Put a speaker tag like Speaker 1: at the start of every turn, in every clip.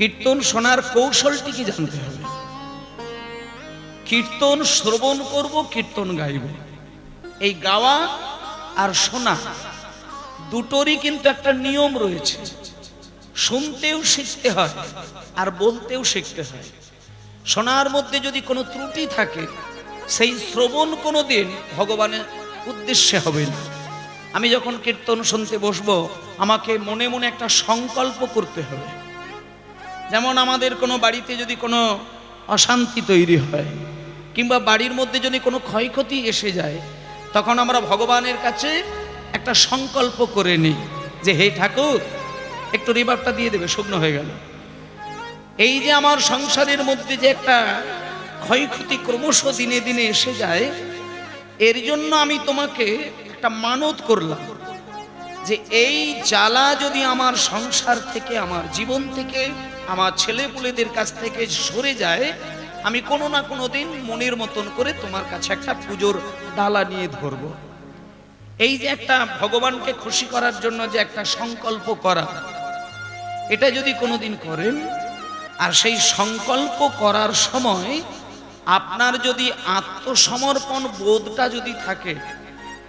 Speaker 1: কীর্তন শোনার কৌশলটি কি জানতে হবে? কীর্তন শ্রবণ করব, কীর্তন গাইব। এই গাওয়া আর শোনা দুটোরই কিন্তু একটা নিয়ম রয়েছে। শুনতেও শিখতে হয় আর বলতেও শিখতে হয়। শোনার মধ্যে যদি কোনো ত্রুটি থাকে, সেই শ্রবণ কোনো দিন ভগবানের উদ্দেশ্যে হবে না। আমি যখন কীর্তন শুনতে বসবো, আমাকে মনে মনে একটা সংকল্প করতে হবে। যেমন আমাদের কোনো বাড়িতে যদি কোনো অশান্তি তৈরি হয়, কিংবা বাড়ির মধ্যে যদি কোনো ক্ষয়ক্ষতি এসে যায়, তখন আমরা ভগবানের কাছে একটা সংকল্প করে নিই যে, হে ঠাকুর, একটু রিভারটা দিয়ে দেবে, শুকনো হয়ে গেল। এই যে আমার সংসারের মধ্যে যে একটা ক্ষয়ক্ষতি ক্রমশ দিনে দিনে এসে যায়, এর জন্য আমি তোমাকে একটা মানত করলাম যে, এই জ্বালা যদি আমার সংসার থেকে, আমার জীবন থেকে আমার ছেলেপুলেদের কাছ থেকে সরে যায়, আমি কোনো না কোনো দিন মনের মতন করে তোমার কাছে একটা পুজোর ডালা নিয়ে ধরব। এই যে একটা ভগবানকে খুশি করার জন্য যে একটা সংকল্প করা, এটা যদি কোনোদিন করেন, আর সেই সংকল্প করার সময় আপনার যদি আত্মসমর্পণ বোধটা যদি থাকে,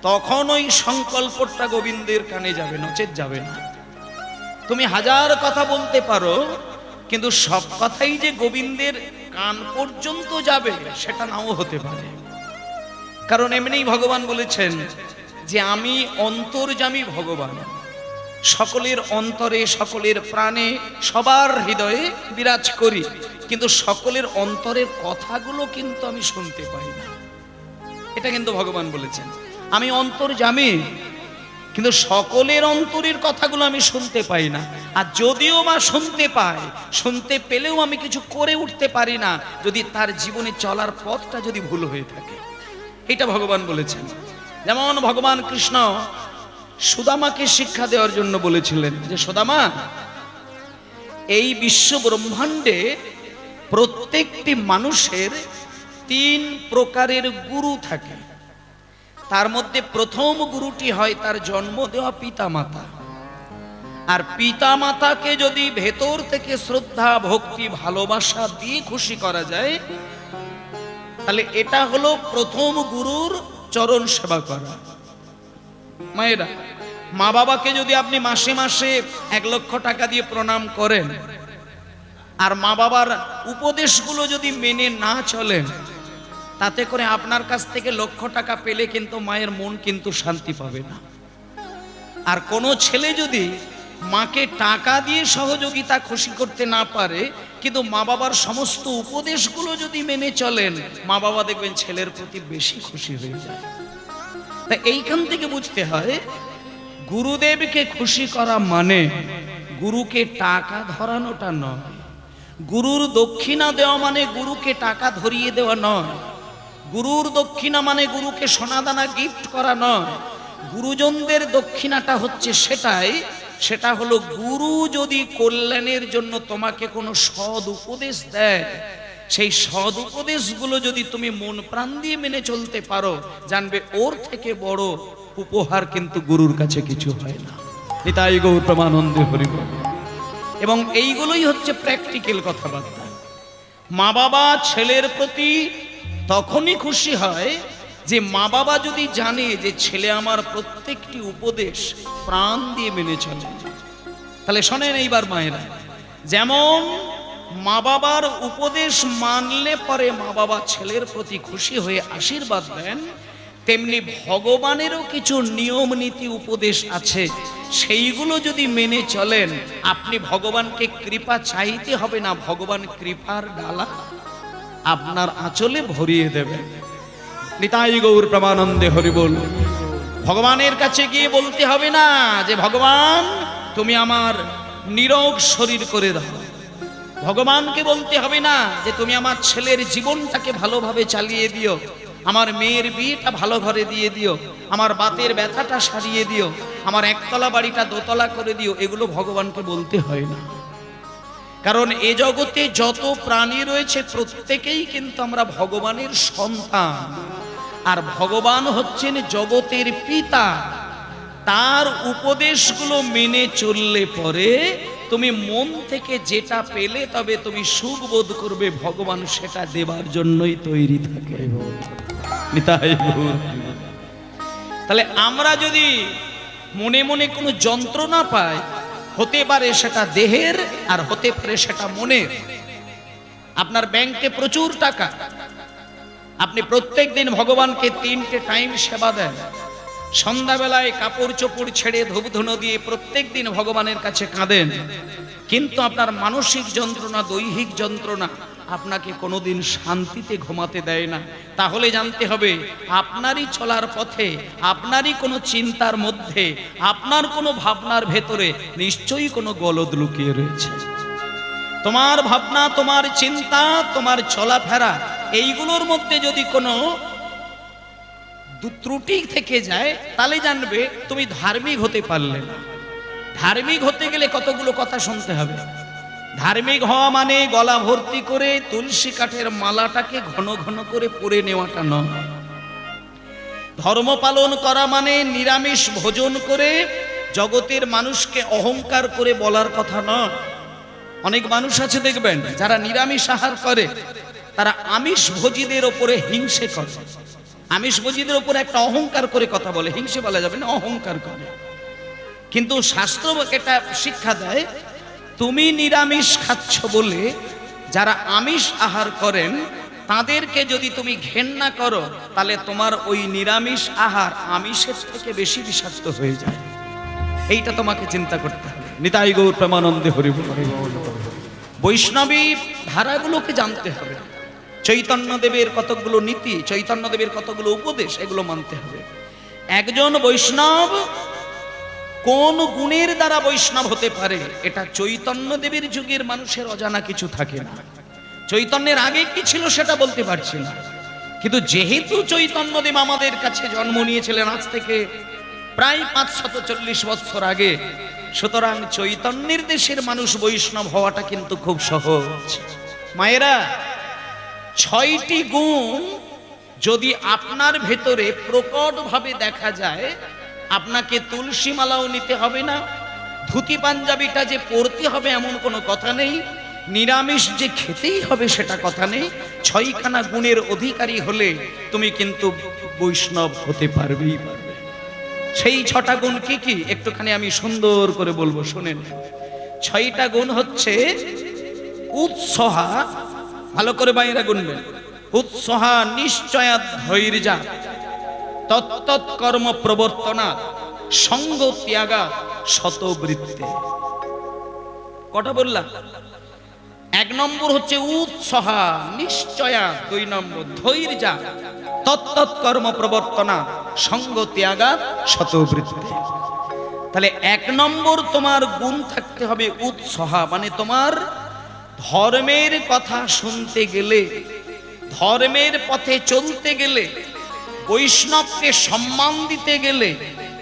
Speaker 1: তখন ওই সংকল্পটা গোবিন্দের কানে যাবে, নচেত যাবে না। তুমি হাজার কথা বলতে পারো কিন্তু সব কথাই যে গোবিন্দের কান পর্যন্ত যাবে, সেটা নাও হতে পারে। কারণ এমনিই ভগবান বলেছেন যে আমি অন্তর্জামী ভগবান। সকলের অন্তরে, সকলের প্রাণে, সবার হৃদয়ে বিরাজ করি, কিন্তু সকলের অন্তরের কথাগুলো কিন্তু আমি শুনতে পাই না। এটা কিন্তু ভগবান বলেছেন। আমি অন্তর্জামী কিন্তু সকলের অন্তরের কথাগুলো আমি শুনতে পাই না। আর যদিও বা শুনতে পাই শুনতে পেলেও আমি কিছু করে উঠতে পারি না, যদি তার জীবনে চলার পথটা যদি ভুল হয়ে থাকে। এটা ভগবান বলেছেন। যেমন ভগবান কৃষ্ণ সুদামাকে শিক্ষা দেওয়ার জন্য বলেছিলেন যে, সুদামা, এই বিশ্ব ব্রহ্মাণ্ডে প্রত্যেকটি মানুষের তিন প্রকারের গুরু থাকে। তার মধ্যে প্রথম গুরুটি হয় তার জন্ম দেওয়া পিতা মাতা আর পিতা মাতাকে যদি ভেতর থেকে শ্রদ্ধা, ভক্তি, ভালোবাসা দিয়ে খুশি করা যায়, তাহলে এটা হলো প্রথম গুরুর চরণ সেবা করা। মায়েরা মা বাবাকে যদি আপনি মাসে মাসে এক লক্ষ টাকা দিয়ে প্রণাম করেন, আর মা বাবার উপদেশগুলো যদি মেনে না চলেন তাতে করে আপনার কাছ থেকে লক্ষ টাকা পেলে কিন্তু মায়ের মন কিন্তু শান্তি পাবে না। আর কোনো ছেলে যদি মাকে টাকা দিয়ে সহযোগিতা খুশি করতে না পারে, কিন্তু মা বাবার সমস্ত উপদেশগুলো যদি মেনে চলেন মা বাবা দেখবেন ছেলের প্রতি বেশি খুশি হয়ে যায়। তা এইখান থেকে বুঝতে হয়, গুরুদেবকে খুশি করা মানে গুরুকে টাকা ধরানোটা নয়। গুরুর দক্ষিণা দেওয়া মানে গুরুকে টাকা ধরিয়ে দেওয়া নয়। গুরুর দক্ষিণা মানে গুরুকে সোনাদানা গিফট করা নয়। গুরুজনদের দক্ষিণাটা হচ্ছে সেটাই, সেটা হলো গুরু যদি কল্যাণের জন্য তোমাকে কোনো সৎ উপদেশ দেয়, সেই সৎ উপদেশগুলো যদি তুমি মন প্রাণ দিয়ে মেনে চলতে পারো, জানবে ওর থেকে বড় উপহার কিন্তু গুরুর কাছে কিছু হয় না। নিতাই গৌর প্রমানন্দে হরিব এবং এইগুলোই হচ্ছে প্র্যাকটিক্যাল কথাবার্তা। মা বাবা ছেলের প্রতি তখনই খুশি হয় যে মা বাবা যদি জানে যে ছেলে আমার প্রত্যেকটি উপদেশ প্রাণ দিয়ে মেনে চলে। তাহলে শোনেন এইবার মায়েরা, যেমন মা বাবার উপদেশ মানলে পরে মা বাবা ছেলের প্রতি খুশি হয়ে আশীর্বাদ দেন, তেমনি ভগবানেরও কিছু নিয়ম, নীতি, উপদেশ আছে। সেইগুলো যদি মেনে চলেন, আপনি ভগবানকে কৃপা চাইতে হবে না, ভগবান কৃপার ডালা। আপনার আঁচলে ভরিয়ে দেবে। নিতাই গৌর প্রমানন্দে হরি বল। ভগবানের কাছে গিয়ে বলতে হবে না যে, ভগবান, তুমি আমার নিরোগ শরীর করে দাও। ভগবানকে বলতে হবে না যে, তুমি আমার ছেলের জীবনটাকে ভালোভাবে চালিয়ে দিও, আমার মেয়ের বিয়েটা ভালো ঘরে দিয়ে দিও, আমার বাতের ব্যথাটা সারিয়ে দিও, আমার একতলা বাড়িটা দোতলা করে দিও। এগুলো ভগবানকে বলতে হয় না। কারণ এ জগতে যত প্রাণী রয়েছে প্রত্যেকেই কিন্তু আমরা ভগবানের সন্তান। আর ভগবান হচ্ছেন জগতের পিতা। তার উপদেশগুলো মেনে চললে পরে তুমি মন থেকে যেটা পেলে তবে তুমি সুখ বোধ করবে, ভগবান সেটা দেবার জন্যই তৈরি থাকে। তাহলে আমরা যদি মনে মনে কোনো যন্ত্রণা পাই হতে পারে সেটা দেহের আর হতে পারে সেটা মনের। আপনার ব্যাংকে প্রচুর টাকা। আপনি প্রত্যেক দিন ভগবানকে তিনটে টাইম সেবা দেন। সন্ধ্যাবেলায় কাপড় চোপড় ছেড়ে ধূপধুনো দিয়ে প্রত্যেক দিন ভগবানের কাছে কাঁদেন। কিন্তু আপনার মানসিক যন্ত্রণা, দৈহিক যন্ত্রণা আপনাকে কোনোদিন শান্তিতে ঘুমাতে দেয় না। তাহলে জানতে হবে, আপনারই চলার পথে, আপনারই কোনো চিন্তার মধ্যে, আপনার কোনো ভাবনার ভেতরে নিশ্চয়ই কোনো গলদ লুকিয়ে রয়েছে। তোমার ভাবনা, তোমার চিন্তা, তোমার চলাফেরা, এইগুলোর মধ্যে যদি কোনো ত্রুটি থেকে যায়, তাহলে জানবে তুমি ধার্মিক হতে পারলে না। ধার্মিক হতে গেলে কতগুলো কথা শুনতে হবে? ধার্মিক হওয়া মানে গলা ভর্তি করে তুলসী কাঠের মালাটাকে ঘন ঘন করে পরে নেওয়াটা নয়। ধর্ম পালন করা মানে নিরামিষ ভোজন করে জগতের মানুষকে অহংকার করে বলার কথা নয়। অনেক মানুষ আছে দেখবেন, যারা নিরামিষ আহার করে, তারা আমিষ ভোজীদের ওপরে হিংসে করে। আমিষ ভোজীদের ওপরে একটা অহংকার করে কথা বলে, হিংসে বলা যাবে না, অহংকার করে। কিন্তু শাস্ত্র এটা শিক্ষা দেয় তুমি নিরামিষ খাচ্ছ বলে যারা আমিষ আহার করেন, তাদেরকে যদি তুমি ঘেন্না করো, তাহলে তোমার ওই নিরামিষ আহার আমিষের থেকে বেশি বিষাক্ত হয়ে যায়। এইটা তোমাকে চিন্তা করতে হবে। নিতাই গৌর প্রেমানন্দে হরিব বৈষ্ণবী ধারাগুলোকে জানতে হবে। চৈতন্য দেবের কতগুলো নীতি চৈতন্য দেবের কতগুলো উপদেশ, এগুলো মানতে হবে। একজন বৈষ্ণব কোন গুণের দ্বারা বৈষ্ণব হতে পারে? এটা চৈতন্য দেবের যুগের মানুষের অজানা কিছু থাকে না। চৈতন্যের আগে কি ছিল সেটা বলতে পারছি না। কিন্তু যেহেতু চৈতন্যদেব আমাদের কাছে জন্ম নিয়েছিলেন আজ থেকে প্রায় পাঁচশত চল্লিশ বছর আগে, সুতরাং চৈতন্যের দেশের মানুষ বৈষ্ণব হওয়াটা কিন্তু খুব সহজ। মায়েরা, ছয়টি গুণ যদি আপনার ভেতরে প্রকটভাবে দেখা যায় আপনাকে তুলসী মালাও নিতে হবে না। ধুতি পাঞ্জাবিটা যে পরতে হবে এমন কোনো কথা নেই। নিরামিষ যে খেতেই হবে সেটা কথা নেই। ছয়খানা গুণের অধিকারী হলে তুমি কিন্তু বৈষ্ণব হতে পারবেই পারবে। সেই ছটা গুণ কি কি? একটুখানি আমি সুন্দর করে বলব, শোনেন। ছয়টা গুণ হচ্ছে উৎসহা। ভালো করে বাইরা গুনবেন। উৎসহা নিশ্চয়া ধৈর্যা। তত্তৎ প্রবর্তনা সঙ্গ ত্যাগা শতবৃত্তে। কটা বললাম? এক নম্বর হচ্ছে উৎসহা, নিশ্চয়া, দুই নম্বর ধৈর্যা তত্তৎ প্রবর্তনা, সঙ্গ ত্যাগা শতবৃত্তে। তাহলে এক নম্বর তোমার গুণ থাকতে হবে উৎসহা মানে তোমার ধর্মের কথা শুনতে গেলে, ধর্মের পথে চলতে গেলে বৈষ্ণবকে সম্মান দিতে গেলে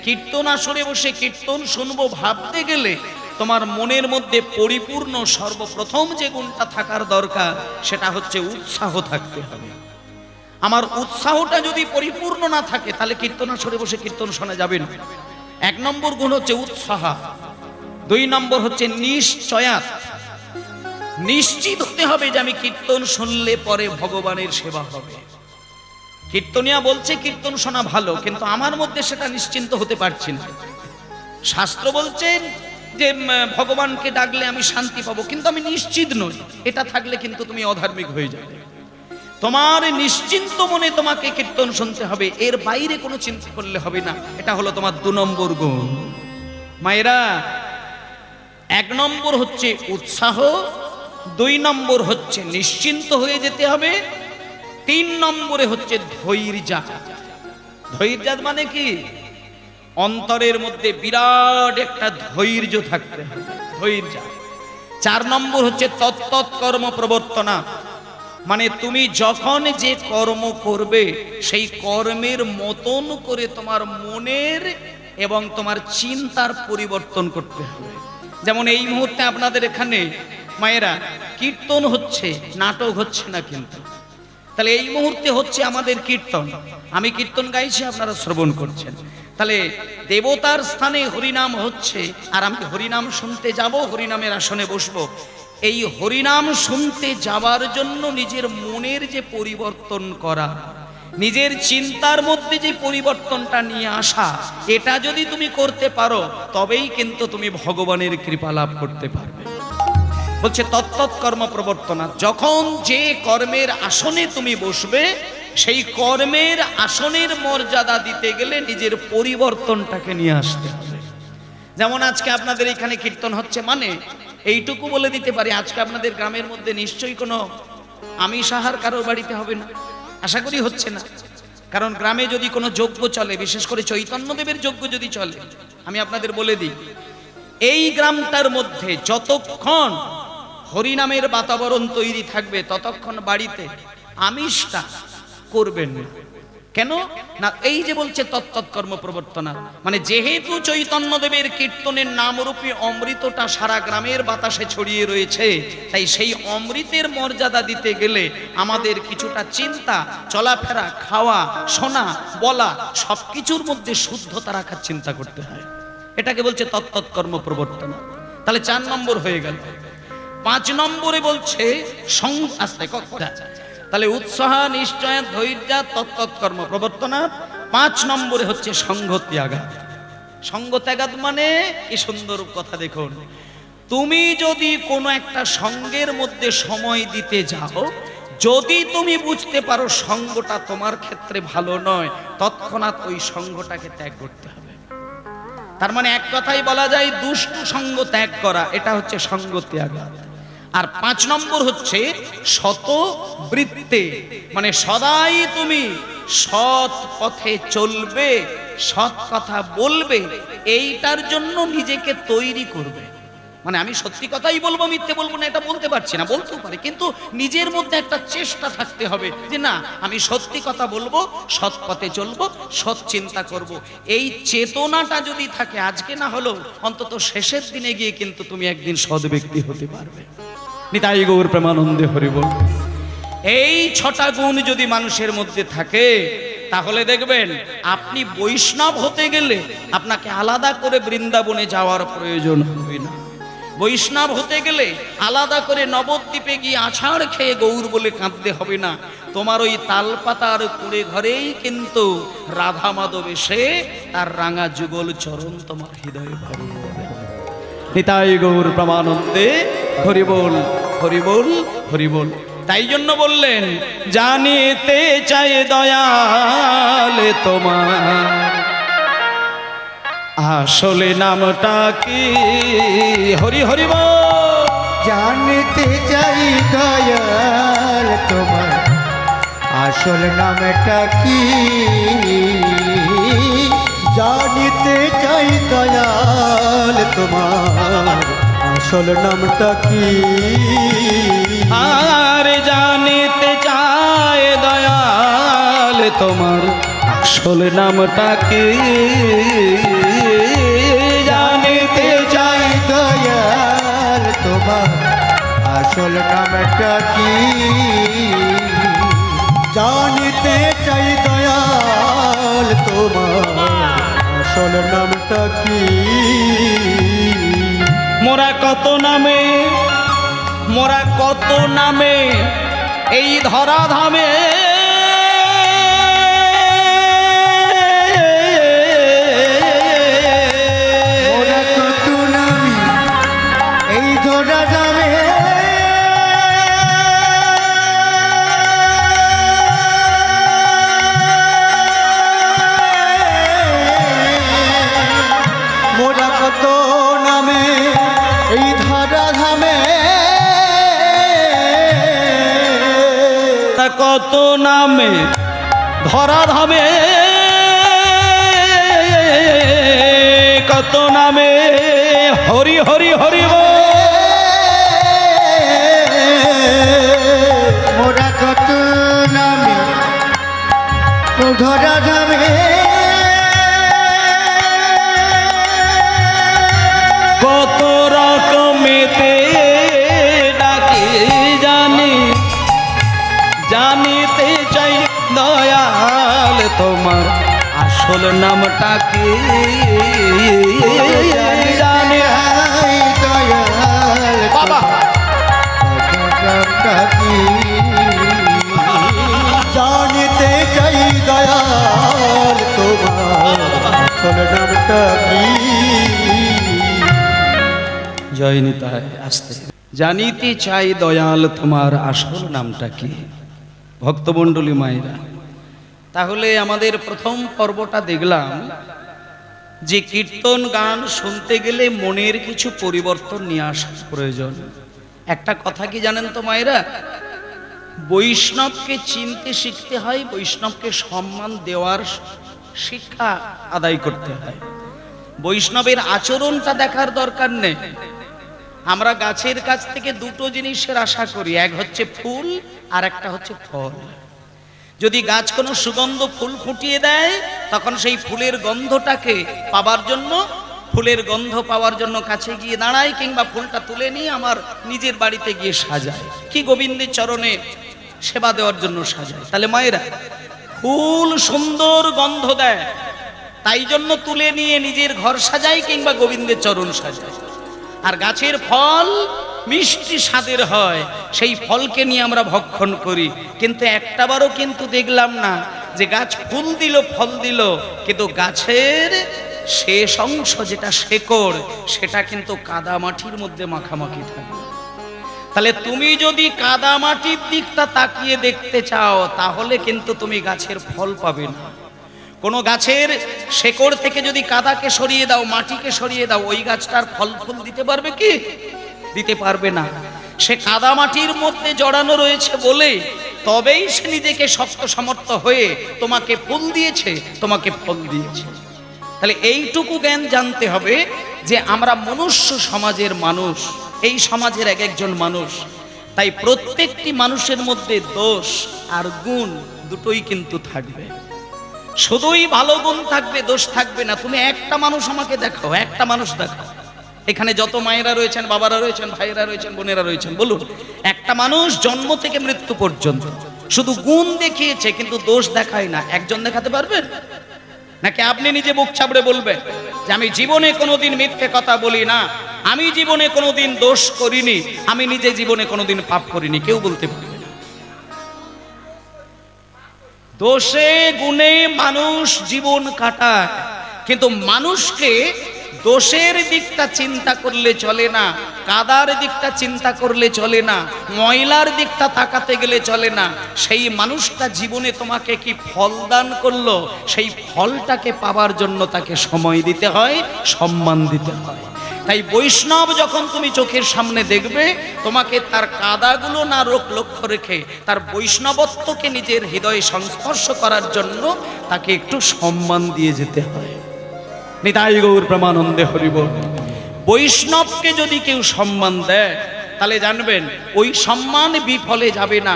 Speaker 1: কীর্তন আসরে বসে কীর্তন শুনব ভাবতে গেলে, তোমার মনের মধ্যে পরিপূর্ণ সর্বপ্রথম যে গুণটা থাকার দরকার, সেটা হচ্ছে উৎসাহ থাকতে হবে। আমার উৎসাহটা যদি পরিপূর্ণ না থাকে, তাহলে কীর্তন আসরে বসে কীর্তন শোনা যাবে না। এক নম্বর গুণ হচ্ছে উৎসাহ। দুই নম্বর হচ্ছে নিশ্চয়াত নিশ্চিত হতে হবে যে আমি কীর্তন শুনলে পরে ভগবানের সেবা হবে। কীর্তনিয়া বলছে, কীর্তন শোনা ভালো, কিন্তু আমার মধ্যে সেটা নিশ্চিন্ত হতে পারছি না। শাস্ত্র বলছেন যে ভগবানকে ডাকলে আমি শান্তি পাবো, কিন্তু আমি নিশ্চিত নই। এটা থাকলে কিন্তু তুমি অধার্মিক হয়ে যাবে। তোমার নিশ্চিন্ত মনে তোমাকে কীর্তন শুনতে হবে, এর বাইরে কোনো চিন্তা করলে হবে না। এটা হলো তোমার দু নম্বর গুণ। মায়েরা, এক নম্বর হচ্ছে উৎসাহ, দুই নম্বর হচ্ছে নিশ্চিন্ত হয়ে যেতে হবে তিন নম্বরে হচ্ছে ধৈর্যা ধৈর্যাত মানে কি? অন্তরের মধ্যে বিরাট একটা ধৈর্য থাকতে ধৈর্য চার নম্বর হচ্ছে তত্তৎ কর্ম প্রবর্তনা। মানে তুমি যখন যে কর্ম করবে, সেই কর্মের মতন করে তোমার মনের এবং তোমার চিন্তার পরিবর্তন করতে হবে। যেমন এই মুহূর্তে আপনাদের এখানে মায়েরা কীর্তন হচ্ছে, নাটক হচ্ছে না কিন্তু। তাহলে এই মুহূর্তে হচ্ছে আমাদের কীর্তন। আমি কীর্তন গাইছি, আপনারা শ্রবণ করছেন। তাহলে দেবতার স্থানে হরিনাম হচ্ছে, আর আমি হরিনাম শুনতে যাব, হরিনামের আসনে বসবো। এই হরিনাম শুনতে যাওয়ার জন্য নিজের মনের যে পরিবর্তন করা, নিজের চিন্তার মধ্যে যে পরিবর্তনটা নিয়ে আসা, এটা যদি তুমি করতে পারো, তবেই কিন্তু তুমি ভগবানের কৃপা লাভ করতে পারবে। বলছে তত্তৎ কর্ম প্রবর্তনা। যখন যে কর্মের আসনে তুমি বসবে, সেই কর্মের আসনের মর্যাদা দিতে গেলে নিজের পরিবর্তনটাকে নিয়ে আসতে হবে। যেমন আজকে আপনাদের এখানে কীর্তন হচ্ছে মানে এইটুকু বলে দিতে পারি, আজকে আপনাদের গ্রামের মধ্যে নিশ্চয়ই কোনো আমিষ আহার কারোর বাড়িতে হবে না। আশা করি হচ্ছে না। কারণ গ্রামে যদি কোনো যজ্ঞ চলে, বিশেষ করে চৈতন্যদেবের যজ্ঞ যদি চলে, আমি আপনাদের বলে দিই, এই গ্রামটার মধ্যে যতক্ষণ হরিনামের বাতাবরণ তৈরি থাকবে ততক্ষণ বাড়িতে। আমিষটা করবেন না। কেন? না, এই যে বলছে তত্তৎকর্ম প্রবর্তনা। মানে যেহেতু চৈতন্যদেবের কীর্তনের নামরূপী অমৃতটা সারা গ্রামের বাতাসে ছড়িয়ে রয়েছে, তাই সেই অমৃতের মর্যাদা দিতে গেলে আমাদের কিছুটা চিন্তা, চলাফেরা, খাওয়া, শোনা, বলা, সবকিছুর মধ্যে শুদ্ধতা রাখার চিন্তা করতে হয়। এটাকে বলছে তত্তৎকর্ম প্রবর্তনা। তাহলে চার নম্বর হয়ে গেল। পাঁচ নম্বরে বলছে কথা। তাহলে উৎসাহ, নিশ্চয়, ধৈর্য তত্তৎকর্ম প্রবর্তনা। পাঁচ নম্বরে হচ্ছে সংঘ ত্যাগাত সঙ্গ ত্যাগাত মানে কি সুন্দর কথা দেখুন। তুমি যদি কোনো একটা সঙ্গের মধ্যে সময় দিতে যাও, যদি তুমি বুঝতে পারো সঙ্গটা তোমার ক্ষেত্রে ভালো নয়, তৎক্ষণাৎ ওই সঙ্গটাকে ত্যাগ করতে হবে। তার মানে এক কথাই বলা যায়, দুষ্টু সঙ্গ ত্যাগ করা, এটা হচ্ছে সঙ্গ ত্যাগাত আর পাঁচ নম্বর হচ্ছে শত বৃত্তে। মানে সদাই তুমি সৎ পথে চলবে, সৎ কথা বলবে, এইটার জন্য নিজেকে তৈরি করবে। মানে আমি সত্যি কথাই বলব, মিথ্যে বলব না, এটা বলতে পারছি না, বলতেও পারি। কিন্তু নিজের মধ্যে একটা চেষ্টা থাকতে হবে যে না, আমি সত্যি কথা বলব, সৎ পথে চলবো, সৎ চিন্তা করব। এই চেতনাটা যদি থাকে, আজকে না হলেও অন্তত শেষের দিনে গিয়ে কিন্তু তুমি একদিন সৎ ব্যক্তি হতে পারবে। নিতাই গৌর প্রেমানন্দে হরিব। এই ছটা গুণ যদি মানুষের মধ্যে থাকে, তাহলে দেখবেন আপনি বৈষ্ণব হতে গেলে আপনাকে আলাদা করে বৃন্দাবনে যাওয়ার প্রয়োজন হবে না। বৈষ্ণব হতে গেলে আলাদা করে নবদ্বীপে গিয়ে আছাড় খেয়ে গৌর বলে কাঁদতে হবে না। তোমার ওই তালপাতার কুড়ে ঘরেই কিন্তু রাধা মাধব এসে তার রাঙা যুগল চরণ তোমার হৃদয়ে দেবে। নিতাই গৌর প্রমানন্দে হরিবোল হরিবোল হরিবোল। তাই জন্য বললেন, জানিতে চাই দয়ালে তোমার। আসলে নামটা কি? হরি হরি
Speaker 2: জানতে চাই দয়াল তোমার আসল নামটা কি? জানিতে চাই দয়াল তোমার আসল নামটা কি?
Speaker 1: আর চায় দয়াল তোমার, আসল নামটা কি? জানিতে
Speaker 2: চাই দয়াল তোমার, আসল নামটা কি? জানিতে চাই দয়াল তোমার, আসল নামটা কি?
Speaker 1: মোরা কত নামে, মোরা কত নামে, এই ধরা
Speaker 2: কত নামে ধরা ধামে?
Speaker 1: কত নামে? হরি হরি হরি।
Speaker 2: মোরা কত নামে? ধরা ধামে।
Speaker 1: আসল নামটা কি বাবা
Speaker 2: জানতে চাই দয়াল তোমার নামটা কি
Speaker 1: জয় নিতাই আসতে জানিতে চাই দয়াল তোমার আসল নামটা কি ভক্তমণ্ডলী মায়েরা তাহলে আমাদের প্রথম পর্বটা দেখলাম যে কীর্তন গান শুনতে গেলে মনের কিছু পরিবর্তন নিয়ে আসার প্রয়োজন। একটা কথা কি জানেন তো মায়েরা? বৈষ্ণবকে চিনতে শিখতে হয়, বৈষ্ণবকে সম্মান দেওয়ার শিক্ষা আদায় করতে হয়। বৈষ্ণবের আচরণটা দেখার দরকার নেই। আমরা গাছের কাছ থেকে দুটো জিনিসের আশা করি, এক হচ্ছে ফুল আর একটা হচ্ছে ফল। যদি গাছ কোনো সুগন্ধ ফুল ফুটিয়ে দেয়, তখন সেই ফুলের গন্ধটাকে পাবার জন্য, ফুলের গন্ধ পাওয়ার জন্য কাছে গিয়ে দাঁড়ায় কিংবা ফুলটা তুলে নিয়ে আমার নিজের বাড়িতে গিয়ে সাজায়। কি গোবিন্দের চরণে সেবা দেওয়ার জন্য সাজায়। তাহলে মায়েরা, ফুল সুন্দর গন্ধ দেয়, তাই জন্য তুলে নিয়ে নিজের ঘর সাজায় কিংবা গোবিন্দের চরণ সাজায়। আর গাছের ফল মিষ্টি স্বাদের হয়, সেই ফলকে নিয়ে আমরা ভক্ষণ করি। কিন্তু একটাবারও কিন্তু দেখলাম না যে গাছ ফুল দিল, ফল দিল, কিন্তু গাছের শেষ অংশ যেটা শেকড়, সেটা কিন্তু কাদা মাটির মধ্যে মাখামাখি থাকে। তাহলে তুমি যদি কাদা মাটির দিকটা তাকিয়ে দেখতে চাও, তাহলে কিন্তু তুমি গাছের ফল পাবে না। কোনো গাছের শেকড় থেকে যদি কাদাকে সরিয়ে দাও, মাটিকে সরিয়ে দাও, ওই গাছটার ফল ফুল দিতে পারবে কি? দিতে পারবে না। সে কাদা মাটির মধ্যে জড়ানো রয়েছে বলে তবেই সে নিজেকে শক্ত সমর্থ হয়ে তোমাকে ফুল দিয়েছে, তোমাকে ফল দিয়েছে। তাহলে এইটুকু জ্ঞান জানতে হবে যে আমরা মনুষ্য সমাজের মানুষ, এই সমাজের এক একজন মানুষ। তাই প্রত্যেকটি মানুষের মধ্যে দোষ আর গুণ দুটোই কিন্তু থাকবে। শুধুই ভালো গুণ থাকবে, দোষ থাকবে না। তুমি একটা মানুষ আমাকে দেখাও, একটা মানুষ দেখাও। এখানে যত মায়েরা রয়েছেন, বাবারা রয়েছেন, ভাইয়েরা রয়েছেন, বোনেরা রয়েছেন, বলুন, একটা মানুষ জন্ম থেকে মৃত্যু পর্যন্ত শুধু গুণ দেখিয়েছে, কিন্তু দোষ দেখায় না। একজন দেখাতে পারবেন নাকি আপনি নিজে মুখ ছাবড়ে বলবেন যে আমি জীবনে কোনোদিন মিথ্যে কথা বলি না? আমি জীবনে কোনোদিন দোষ করিনি, আমি নিজে জীবনে কোনোদিন পাপ করিনি, কেউ বলতে পারবে না। দোষে, গুণে মানুষ জীবন কাটায়, কিন্তু মানুষকে দোষের দিকটা চিন্তা করলে চলে না, কাদার দিকটা চিন্তা করলে চলে না, ময়লার দিকটা তাকাতে গেলে চলে না। সেই মানুষটা জীবনে তোমাকে কি ফল দান করল? সেই ফলটাকে পাবার জন্য তাকে সময় দিতে হয়, সম্মান দিতে হয়। তাই বৈষ্ণব যখন তুমি চোখের সামনে দেখবে, তোমাকে তার কাদাগুলো না রোগ লক্ষ্য রেখে, তার বৈষ্ণবত্বকে নিজের হৃদয়ে সংস্পর্শ করার জন্য তাকে একটু সম্মান দিয়ে যেতে হয়। নিতাই গৌর প্রেমানন্দে হরিব। বৈষ্ণবকে যদি কেউ সম্মান দেয়, তাহলে জানবেন, ওই সম্মান বিফলে যাবে না।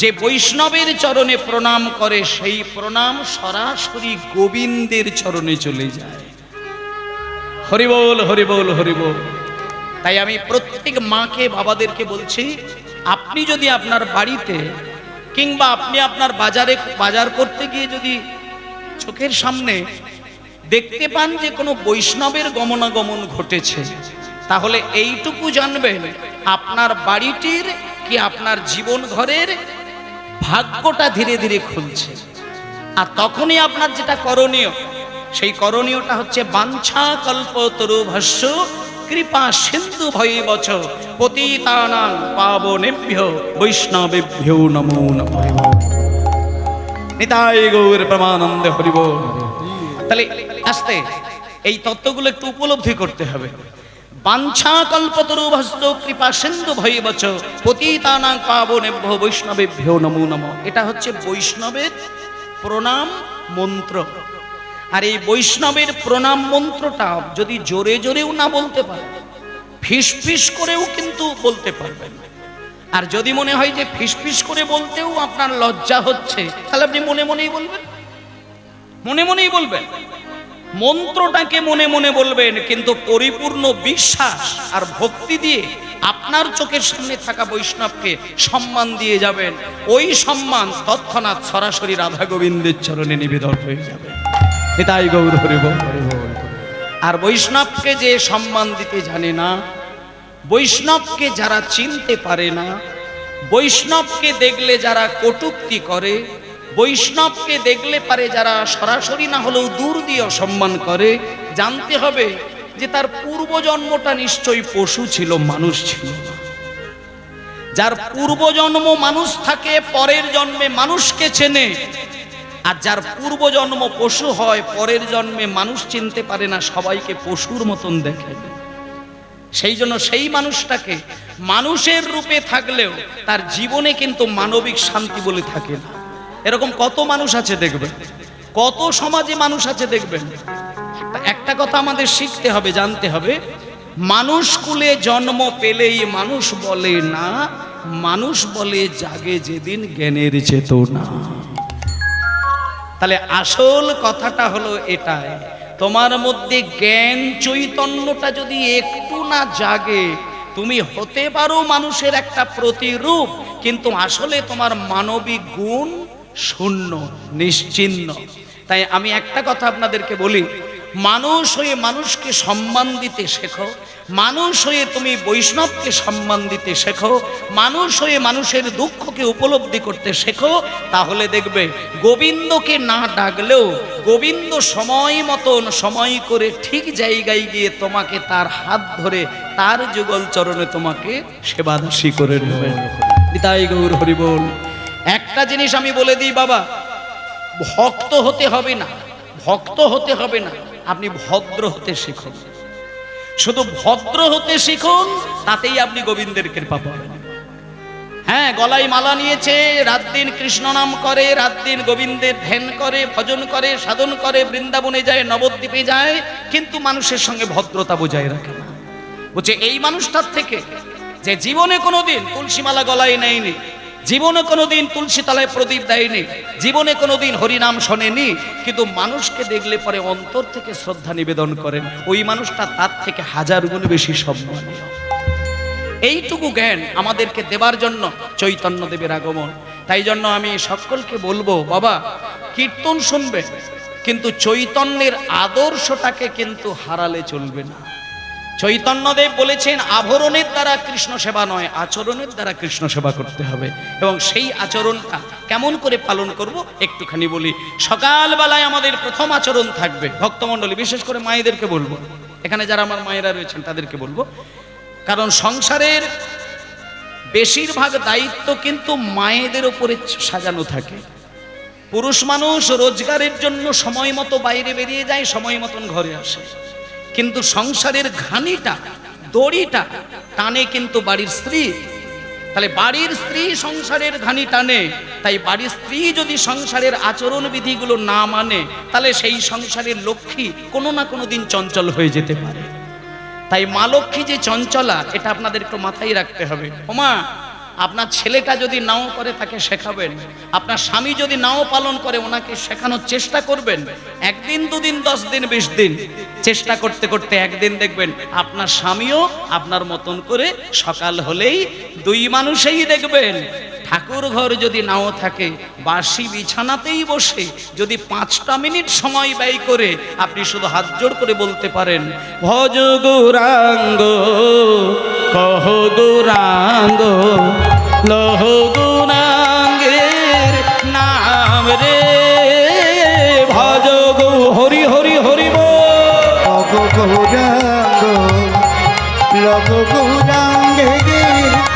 Speaker 1: যে বৈষ্ণবের চরণে প্রণাম করে, সেই প্রণাম সরাসরি গোবিন্দের চরণে চলে যায়। হরিবোল হরিবোল হরিবোল তাই আমি প্রত্যেক মাকে, বাবাদেরকে বলছি, আপনি যদি আপনার বাড়িতে কিংবা আপনি আপনার বাজারে, বাজার করতে গিয়ে যদি চোখের সামনে দেখতে পান যে কোনো বৈষ্ণবের গমনাগমন ঘটেছে। তাহলে এইটুকু জানবেন, আপনার বাড়িটির কি আপনার জীবন ঘরের ভাগ্যটা ধীরে ধীরে খুলছে। আর তখনই আপনার যেটা করণীয়, সেই করণীয়টা হচ্ছে বাঞ্ছা কল্প তরু ভাষ্য কৃপা সিন্ধু ভয়ে বচ পতিতানাং পাবনেভ্য বৈষ্ণবেভ্য নমো নমঃ নিতাই গৌর প্রমানন্দে হরিব তাহলে আসতে, এই তত্ত্বগুলো একটু উপলব্ধি করতে হবে। বাঞ্ছা কল্পতরু ভস্ত কৃপা সিন্ধু ভয়ে বচ পতিতানাং পাবনেভ্য বৈষ্ণবেভ্য নমো নমঃ। এটা হচ্ছে বৈষ্ণবের প্রণাম মন্ত্র। আর এই বৈষ্ণবের প্রণাম মন্ত্রটা যদি জোরে জোরেও না বলতে পারে, ফিস ফিস করেও কিন্তু বলতে পারবেন। আর যদি মনে হয় যে ফিস ফিস করে বলতেও আপনার লজ্জা হচ্ছে, তাহলে আপনি মনে মনেই বলবেন। মনে মনেই বলবেন। মন্ত্রটাকে মনে মনে বলবেন, কিন্তু পরিপূর্ণ বিশ্বাস আর ভক্তি দিয়ে আপনার চোখের সামনে থাকা বৈষ্ণবকে সম্মান দিয়ে যাবেন। ওই সম্মান তৎক্ষণাৎ সরাসরি রাধা গোবিন্দের চরণে নিবেদন হয়ে যাবে। তাই গৌর হরিব আর বৈষ্ণবকে যে সম্মান দিতে জানে না, বৈষ্ণবকে যারা চিনতে পারে না, বৈষ্ণবকে দেখলে যারা কটুক্তি করে বৈষ্ণবকে দেখলে পারে যারা সরাসরি না হলেও দূর দিয়ে অসম্মান করে, জানতে হবে যে তার পূর্বজন্মটা নিশ্চয়ই পশু ছিল, মানুষ ছিল যার পূর্বজন্ম মানুষ থাকে, পরের জন্মে মানুষকে চেনে। আর যার পূর্বজন্ম পশু হয়, পরের জন্মে মানুষ চিনতে পারে না, সবাইকে পশুর মতন দেখে। সেই জন্য সেই মানুষটাকে মানুষের রূপে থাকলেও তার জীবনে কিন্তু মানবিক শান্তি বলে থাকে না। এরকম কত মানুষ আছে দেখবেন? কত সমাজে মানুষ আছে দেখবেন? একটা- কথা আমাদের শিখতে হবে, জানতে হবে। মানুষ কুলে জন্ম পেলেই মানুষ বলে না, মানুষ বলে জাগে যেদিন জ্ঞানের চেতনা। তাহলে আসল কথাটা হলো এটাই, তোমার মধ্যে জ্ঞান চৈতন্যটা যদি একটু না জাগে, তুমি হতে পারো মানুষের একটা প্রতিরূপ, কিন্তু আসলে তোমার মানবিক গুণ শূন্য নিশ্চিহ্ন তাই আমি একটা কথা আপনাদেরকে বলি, মানুষ হয়ে মানুষকে সম্মান দিতে শেখো, মানুষ হয়ে তুমি বৈষ্ণবকে সম্মান দিতে শেখো, মানুষ হয়ে মানুষের দুঃখকে উপলব্ধি করতে শেখো, তাহলে দেখবে গোবিন্দকে না ডাকলেও গোবিন্দ সময় মতন সময় করে ঠিক জায়গায় গিয়ে তোমাকে তার হাত ধরে, তার যুগল চরণে তোমাকে সেবাদাসী করে নেবেন গৌর হরিবল একটা জিনিস আমি বলে দিই বাবা, ভক্ত হতে হবে না, ভক্ত হতে হবে না, আপনি ভদ্র হতে শিখুন। শুধু ভদ্র হতে শিখুন, তাতেই আপনি গোবিন্দের কৃপা পাবেন। হ্যাঁ গলায় মালা নিয়েছে, রাত দিন কৃষ্ণ নাম করে, রাত দিন গোবিন্দের ধ্যান করে, ভজন করে, সাধন করে, বৃন্দাবনে যায়, নবদ্বীপে যায়, কিন্তু মানুষের সঙ্গে ভদ্রতা বজায় রাখে না। বলছে, এই মানুষটার থেকে যে জীবনে কোনোদিন তুলসী মালা গলায় নেয়নি জীবনে কোনোদিন তুলসী তলায় প্রদীপ দেয়নি, জীবনে কোনোদিন হরিনাম শোনেনি, কিন্তু মানুষকে দেখলে পরে অন্তর থেকে শ্রদ্ধা নিবেদন করেন, ওই মানুষটা তার থেকে হাজার গুণ বেশি সম্মানীয় এইটুকু জ্ঞান আমাদেরকে দেবার জন্য চৈতন্য দেবের আগমন। তাই জন্য আমি সকলকে বলব, বাবা, কীর্তন শুনবে, কিন্তু চৈতন্যের আদর্শটাকে কিন্তু হারালে চলবে না। চৈতন্যদেব বলেছেন, আভরণের দ্বারা কৃষ্ণ সেবা নয়, আচরণের দ্বারা কৃষ্ণ সেবা করতে হবে। এবং সেই আচরণটা কেমন করে পালন করব, একটুখানি বলি। সকালবেলায় আমাদের প্রথম আচরণ থাকবে, ভক্তমণ্ডলী, বিশেষ করে মায়েদেরকে বলব। এখানে যারা আমার মায়েরা রয়েছেন, তাদেরকে বলব। কারণ সংসারের বেশিরভাগ দায়িত্ব কিন্তু মায়েদের ওপরে সাজানো থাকে। পুরুষ মানুষ রোজগারের জন্য সময় মতো বাইরে বেরিয়ে যায় সময় মতন ঘরে আসে। কিন্তু সংসারের ঘানিটা, দড়িটা টানে কিন্তু বাড়ির স্ত্রী। তাহলে বাড়ির স্ত্রী সংসারের ঘানি টানে, তাই বাড়ির স্ত্রী যদি সংসারের আচরণ বিধিগুলো না মানে তাহলে সেই সংসারের লক্ষ্মী কোনো না কোনো দিন চঞ্চল হয়ে যেতে পারে। তাই মা লক্ষ্মী যে চঞ্চলা, এটা আপনাদের একটু মাথায় রাখতে হবে। ওমা আপনার ছেলেটা যদি নাও করে তাকে শেখাবেন, আপনার স্বামী যদি নাও পালন করে, ওনাকে শেখানোর চেষ্টা করবেন, একদিন, দুদিন, দশ দিন, বিশ দিন, চেষ্টা করতে করতে একদিন দেখবেন আপনার স্বামীও আপনার মতন করে সকাল হলেই দুই মানুষেই দেখবেন। ঠাকুর ঘর যদি নাও থাকে বাসি বিছানাতেই বসে যদি পাঁচটা মিনিট সময় ব্যয় করে আপনি শুধু হাত জোড় করে বলতে পারেন, ভজ গৌরাঙ্গ, কহ গৌরাঙ্গ, লহ গৌরাঙ্গের নাম রে, ভজ গৌ, হরি হরি হরি
Speaker 2: গৌরাঙ্গ লগ গৌরাঙ্গের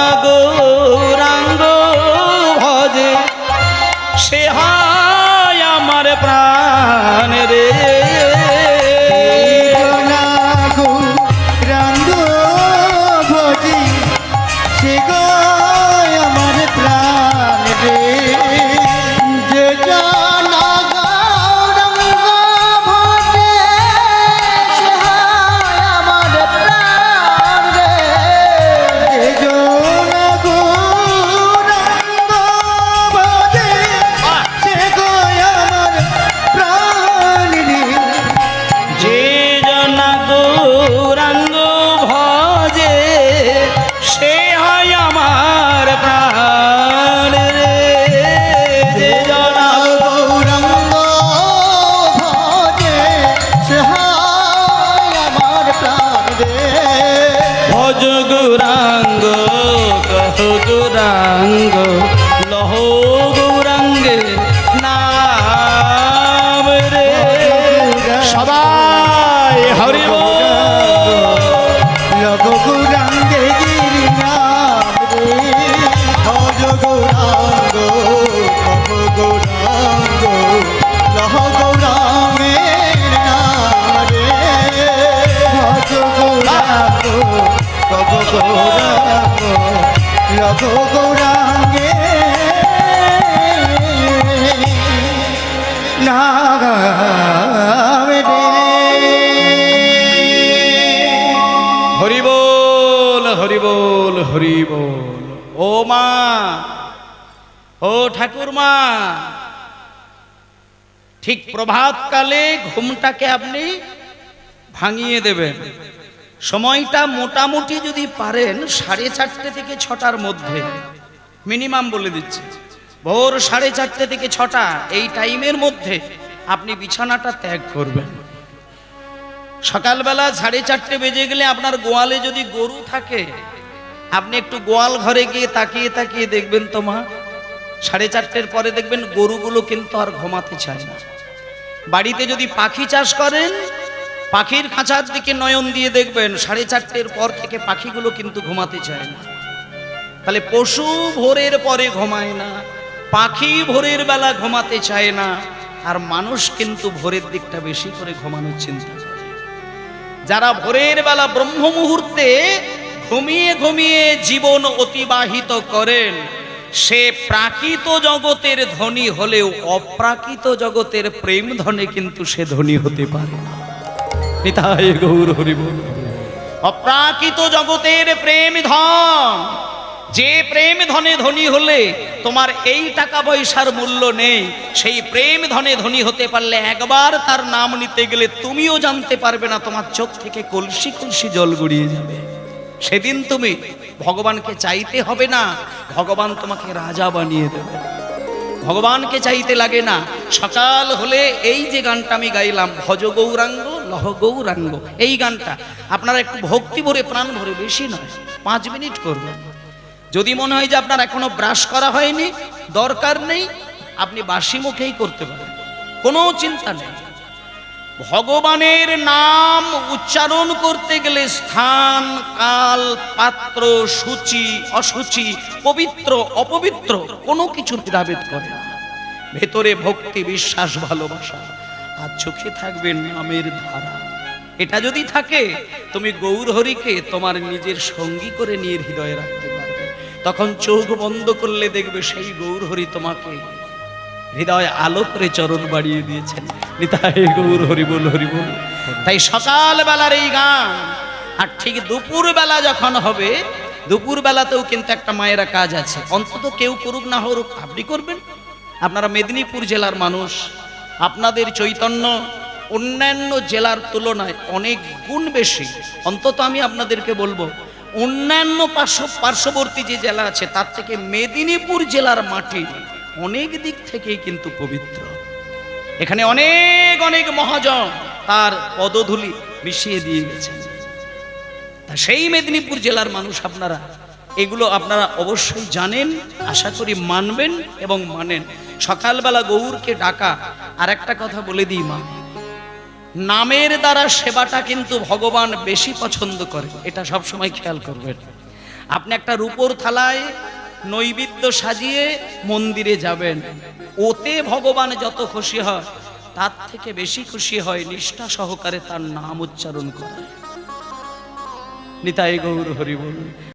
Speaker 2: গৌরাঙ্গ লঘু গৌরাঙ্গে। নাম রে
Speaker 1: হরি বল হরি বল ও মা, ও ঠাকুর মা ঠিক প্রভাতকালে ঘুমটাকে আপনি ভাঙিয়ে দেবেন। সময়টা মোটামুটি যদি পারেন, সাড়ে চারটে থেকে ছটার মধ্যে। মিনিমাম বলে দিচ্ছি। ভোর সাড়ে চারটে থেকে ছটা, এই টাইমের মধ্যে আপনি বিছানাটা ত্যাগ করবেন। সকালবেলা সাড়ে চারটে বেজে গেলে আপনার গোয়ালে যদি গরু থাকে, আপনি একটু গোয়াল ঘরে গিয়ে তাকিয়ে তাকিয়ে দেখবেন তো মা। সাড়ে চারটের পরে দেখবেন গরুগুলো কিন্তু আর ঘুমাতে চায় না। বাড়িতে যদি পাখি চাষ করেন পাখির খাঁচার দিকে নয়ন দিয়ে দেখবেন সাড়ে চারটের পর থেকে পাখিগুলো কিন্তু ঘুমাতে চায় না। তাহলে পশু ভোরের পরে ঘুমায় না, পাখি ভোরের বেলা ঘুমাতে চায় না, আর মানুষ কিন্তু ভোরের দিকটা বেশি করে ঘুমানোর চিন্তা করে। যারা ভোরের বেলা ব্রহ্ম মুহূর্তে ঘুমিয়ে ঘুমিয়ে জীবন অতিবাহিত করেন, সে প্রাকৃত জগতের ধনী হলেও অপ্রাকৃত জগতের প্রেম ধনে কিন্তু সে ধনী হতে পারে না। নিতাই গৌর হরি বল। অপ্রাকৃত জগতের প্রেম ধন। যে প্রেম ধনে ধনী হলে তোমার এই টাকা পয়সার মূল্য নেই। সেই প্রেম ধনে ধনী হতে পারলে একবার তার নাম নিতে গেলে তুমিও জানতে পারবে না, তোমার চোখ থেকে কলসি কলসি জল গড়িয়ে যাবে। সেদিন তুমি ভগবানকে চাইতে হবে না, ভগবান তোমাকে রাজা বানিয়ে দেবে। ভগবানকে চাইতে লাগে না। সকাল হলে এই যে গানটা আমি গাইলাম, ভজ গৌরাঙ্গ লহ গৌরাঙ্গ। এই গানটা আপনারা একটু ভক্তি ভরে প্রাণ ভরে বেশি নয়, পাঁচ মিনিট করবেন যদি মনে হয় যে আপনার এখনও ব্রাশ করা হয়নি, দরকার নেই, আপনি বাসি মুখেই করতে পারেন। কোনো চিন্তা নেই। ভগবানের নাম উচ্চারণ করতে গেলে স্থান, কাল, পাত্র, সূচি, অসুচি, পবিত্র, অপবিত্র কোনো কিছু ভেদাভেদ করে না। ভেতরে ভক্তি, বিশ্বাস, ভালোবাসা। আর চোখে থাকবে নামের ধারা। এটা যদি থাকে, তুমি গৌরহরিকে তোমার নিজের সঙ্গী করে নিয়ে হৃদয়ে রাখতে পারবে। তখন চোখ বন্ধ করলে দেখবে সেই গৌরহরি তোমাকে হৃদয় আলো করে চরণ বাড়িয়ে দিয়েছেন। নিতাই গৌর হরি বল হরি বল। তাই সকাল বেলার এই গান, আর ঠিক দুপুর বেলা যখন হবে দুপুর বেলাতেও কিন্তু একটা মায়েরা কাজ আছে। অন্তত কেউ করুক না হোক আপনি করবেন। আপনারা মেদিনীপুর জেলার মানুষ আপনাদের চৈতন্য অন্যান্য জেলার তুলনায় অনেক গুণ বেশি। অন্তত আমি আপনাদেরকে বলব, অন্যান্য পার্শ্ব পার্শ্ববর্তী যে জেলা আছে, তার থেকে মেদিনীপুর জেলার মাটি অনেক দিক থেকেই কিন্তু পবিত্র। এখানে অনেক অনেক মহাজন তার পদধূলি মিশিয়ে দিয়ে গেছেন। সেই মেদিনীপুর জেলার মানুষ আপনারা এগুলো আপনারা অবশ্যই জানেন, আশা করি মানবেন এবং মানেন। সকালবেলা গৌরকে ডাকা আর একটা কথা বলে দিই মা। নামের দ্বারা সেবাটা কিন্তু ভগবান বেশি পছন্দ করে, এটা সবসময় খেয়াল করবেন। আপনি একটা রূপোর থালায় নৈবেদ্য সাজিয়ে মন্দিরে যাবেন, ওতে ভগবান যত খুশি হয়, তার থেকে বেশি খুশি হয় নিষ্ঠা সহকারে তার নাম উচ্চারণ করে। নিতাই গৌর হরি বলুন